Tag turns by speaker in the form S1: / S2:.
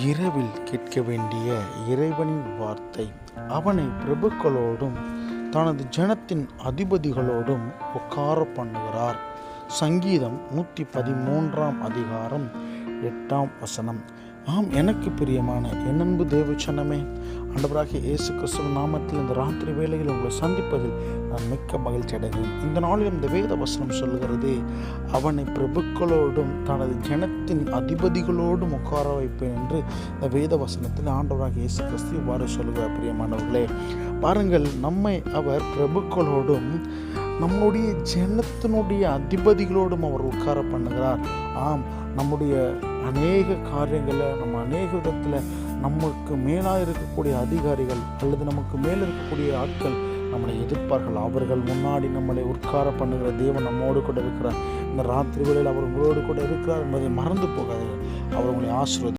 S1: இரவில் கேட்க வேண்டிய இறைவனின் வார்த்தை. அவனை பிரபுக்களோடும் தனது ஜனத்தின் அதிபதிகளோடும் உட்கார பண்ணுகிறார். சங்கீதம் நூற்றி பதிமூன்றாம் அதிகாரம் எட்டாம் வசனம். ஆம் எனக்கு பிரியமான என் அன்பு தேவச்சனமே ஆண்டவராகிய இயேசு கிறிஸ்துவ நாமத்தில் இந்த ராத்திரி வேளையில் உங்களை சந்திப்பதில் நான் மிக்க மகிழ்ச்சி அடைகிறேன். இந்த நாளில் இந்த வேத வசனம் சொல்கிறது அவனை பிரபுக்களோடும் தனது ஜனத்தின் அதிபதிகளோடும் உட்கார வைப்பேன் என்று இந்த வேத வசனத்தில் ஆண்டவராக இயேசு கிறிஸ்து இவ்வாறு சொல்கிறார் பிரியமானவர்களே. பாருங்கள் நம்மை அவர் பிரபுக்களோடும் நம்முடைய ஜனத்தினுடைய அதிபதிகளோடும் அவர் உட்கார பண்ணுகிறார். ஆம் நம்முடைய அநேக காரியங்களை நம்ம அநேக விதத்தில் நமக்கு மேலாக இருக்கக்கூடிய அதிகாரிகள் அல்லது நமக்கு மேலே இருக்கக்கூடிய ஆட்கள் நம்மளை எதிர்ப்பார்கள். அவர்கள் முன்னாடி நம்மளை உட்கார பண்ணுகிற தேவன் நம்மோடு கூட இருக்கிறார். இந்த ராத்திரி வேளையில் அவர் உங்களோடு கூட இருக்கிறார் என்பதை மறந்து போகாதீர்கள். அவர் உங்களை ஆசிர்வதி